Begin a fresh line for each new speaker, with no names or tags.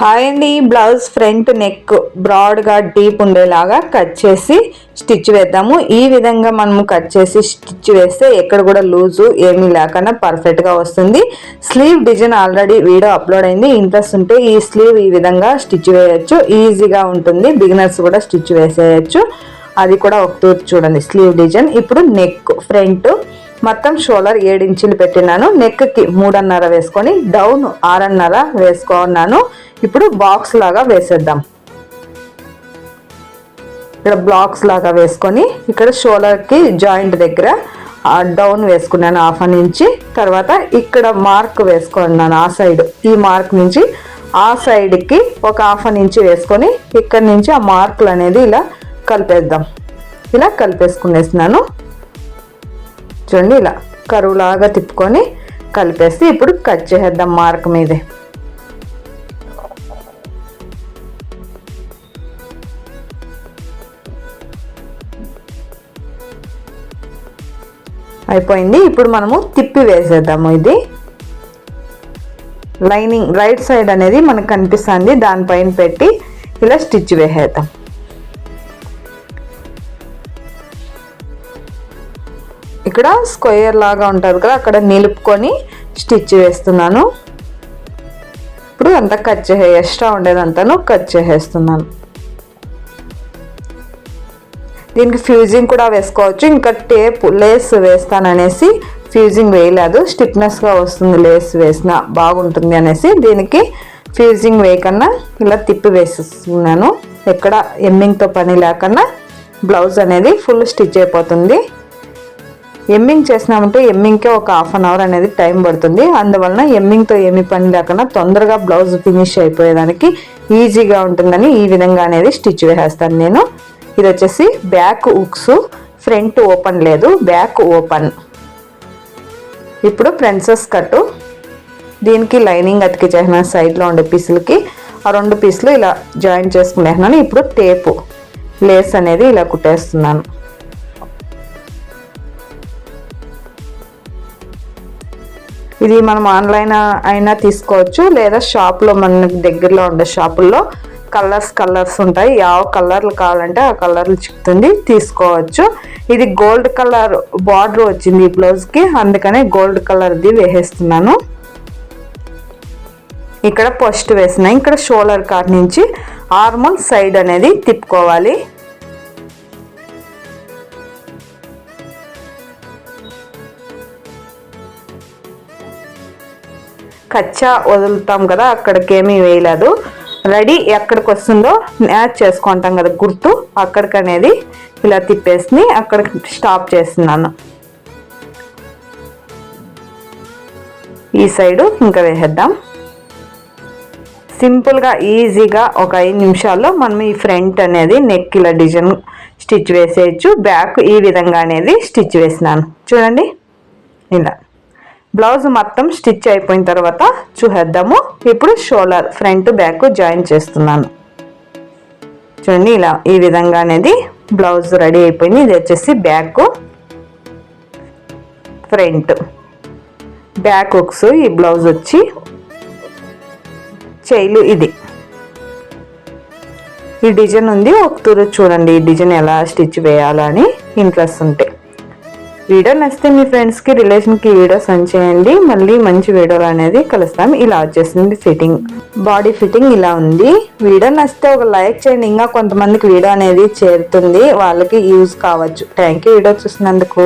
Hi అండి blouse front neck బ్రాడ్గా deep ఉండేలాగా కట్ చేసి స్టిచ్ వేద్దాము. ఈ విధంగా మనము కట్ చేసి స్టిచ్ వేస్తే ఎక్కడ కూడా లూజు ఏమీ లేకుండా పర్ఫెక్ట్గా వస్తుంది. Sleeve design already video upload అయింది. ఇంట్రెస్ట్ ఉంటే ఈ స్లీవ్ ఈ విధంగా స్టిచ్ వేయచ్చు. ఈజీగా ఉంటుంది. బిగినర్స్ కూడా స్టిచ్ వేసేయచ్చు. అది కూడా ఒక చూడండి స్లీవ్ డిజైన్ ఇప్పుడు నెక్ ఫ్రంట్ మొత్తం షోల్డర్ ఏడు ఇంచులు పెట్టినాను. నెక్కి మూడున్నర వేసుకొని డౌన్ ఆరున్నర వేసుకున్నాను. ఇప్పుడు బాక్స్ లాగా వేసేద్దాం. ఇక్కడ బ్లాక్స్ లాగా వేసుకొని ఇక్కడ షోల్డర్కి జాయింట్ దగ్గర డౌన్ వేసుకున్నాను హాఫ్ నుంచి తర్వాత ఇక్కడ మార్క్ వేసుకున్నాను ఆ సైడ్ ఈ మార్క్ నుంచి ఆ సైడ్కి ఒక హాఫ్ నుంచి వేసుకొని ఇక్కడ నుంచి ఆ మార్కులు అనేది ఇలా కలిపేద్దాం. ఇలా కలిపేసుకునేసినాను. చూడండి ఇలా కరువులాగా తిప్పుకొని కలిపేసి ఇప్పుడు కట్ చేసేద్దాం మార్క్ మీదే. అయిపోయింది. ఇప్పుడు మనము తిప్పి వేసేద్దాము ఇది. లైనింగ్ రైట్ సైడ్ అనేది మనకు కనిపిస్తుంది. దానిపైన పెట్టి ఇలా స్టిచ్ వేసేద్దాం. ఇక్కడ స్క్వేర్ లాగా ఉంటుంది కదా అక్కడ నిలుపుకొని స్టిచ్ వేస్తున్నాను. ఇప్పుడు అంతా కట్ చేసే ఎక్స్ట్రా ఉండేదంతాను కట్ చేసేస్తున్నాను. దీనికి ఫ్యూజింగ్ కూడా వేసుకోవచ్చు. ఇంకా టేప్ లేస్ వేస్తాననేసి ఫ్యూజింగ్ వేయలేదు. స్టిఫ్నెస్గా వస్తుంది లేస్ వేసిన బాగుంటుంది అనేసి దీనికి ఫ్యూజింగ్ వేయకన్నా ఇలా తిప్పి వేసేస్తున్నాను. ఎక్కడ ఎమ్మింగ్తో పని లేకుండా బ్లౌజ్ అనేది ఫుల్ స్టిచ్ అయిపోతుంది. ఎమ్మింగ్ చేసినామంటే ఎమ్మింగ్కే ఒక హాఫ్ అన్ అవర్ అనేది టైం పడుతుంది. అందువలన ఎమ్మింగ్తో ఏమి పని లేకుండా తొందరగా బ్లౌజ్ ఫినిష్ అయిపోయేదానికి ఈజీగా ఉంటుందని ఈ విధంగా అనేది స్టిచ్ వేసేస్తాను నేను. ఇది వచ్చేసి బ్యాక్ ఉక్స్ ఫ్రంట్ ఓపెన్ లేదు బ్యాక్ ఓపెన్. ఇప్పుడు ప్రిన్సెస్ కట్టు. దీనికి లైనింగ్ అతికి చేసిన సైడ్లో ఉండే పీసులకి. ఆ రెండు పీసులు ఇలా జాయిన్ చేసుకునేసినాను ఇప్పుడు టేపు లేస్ అనేది ఇలా కుట్టేస్తున్నాను. ఇది మనం ఆన్లైన్ అయినా తీసుకోవచ్చు లేదా షాప్లో మనకి దగ్గరలో ఉండే షాపుల్లో కలర్స్ కలర్స్ ఉంటాయి. యావ కలర్లు కావాలంటే ఆ కలర్లు చిక్కుతుంది తీసుకోవచ్చు. ఇది గోల్డ్ కలర్ బార్డర్ వచ్చింది ఈ బ్లౌజ్కి అందుకనే గోల్డ్ కలర్ది వేసేస్తున్నాను. ఇక్కడ ఫస్ట్ వేసిన ఇక్కడ షోల్డర్ కాట్ నుంచి ఆర్మల్ సైడ్ అనేది తిప్పుకోవాలి. కచ్చా వదులుతాం కదా అక్కడికేమీ వేయలేదు. రెడీ ఎక్కడికి వస్తుందో మ్యాచ్ చేసుకుంటాం కదా గుర్తు అక్కడికి అనేది ఇలా తిప్పేసి అక్కడికి స్టాప్ చేస్తున్నాను. ఈ సైడు ఇంకా వేసేద్దాం. సింపుల్గా ఈజీగా ఒక ఐదు నిమిషాల్లో మనం ఈ ఫ్రంట్ అనేది నెక్ ఇలా డిజైన్ స్టిచ్ వేసేయచ్చు బ్యాక్ ఈ విధంగా అనేది స్టిచ్ వేసినాను. చూడండి ఇలా. బ్లౌజ్ మొత్తం స్టిచ్ అయిపోయిన తర్వాత చూసేద్దాము. ఇప్పుడు షోల్డర్ ఫ్రంట్ బ్యాక్ జాయిన్ చేస్తున్నాను. చూడండి ఇలా ఈ విధంగా అనేది బ్లౌజ్ రెడీ అయిపోయింది. ఇది వచ్చేసి బ్యాక్ ఫ్రంట్. బ్యాక్ హుక్స్ ఈ బ్లౌజ్ వచ్చి చైలు ఇది. ఈ డిజైన్ ఉంది. ఒక తూరు చూడండి ఈ డిజైన్ ఎలా స్టిచ్ వేయాలని ఇంట్రెస్ట్ ఉంటే. వీడియో నచ్చితే మీ ఫ్రెండ్స్కి రిలేషన్కి వీడియో సెండ్ చేయండి. మళ్ళీ మంచి వీడియోలు అనేది కలుస్తాం. ఇలా వచ్చేసింది ఫిట్టింగ్. బాడీ ఫిట్టింగ్ ఇలా ఉంది. వీడియో నచ్చితే ఒక లైక్ చేయండి. ఇంకా కొంతమందికి వీడియో అనేది చేరుతుంది. వాళ్ళకి యూజ్ కావచ్చు. థ్యాంక్ యూ వీడియో చూసినందుకు.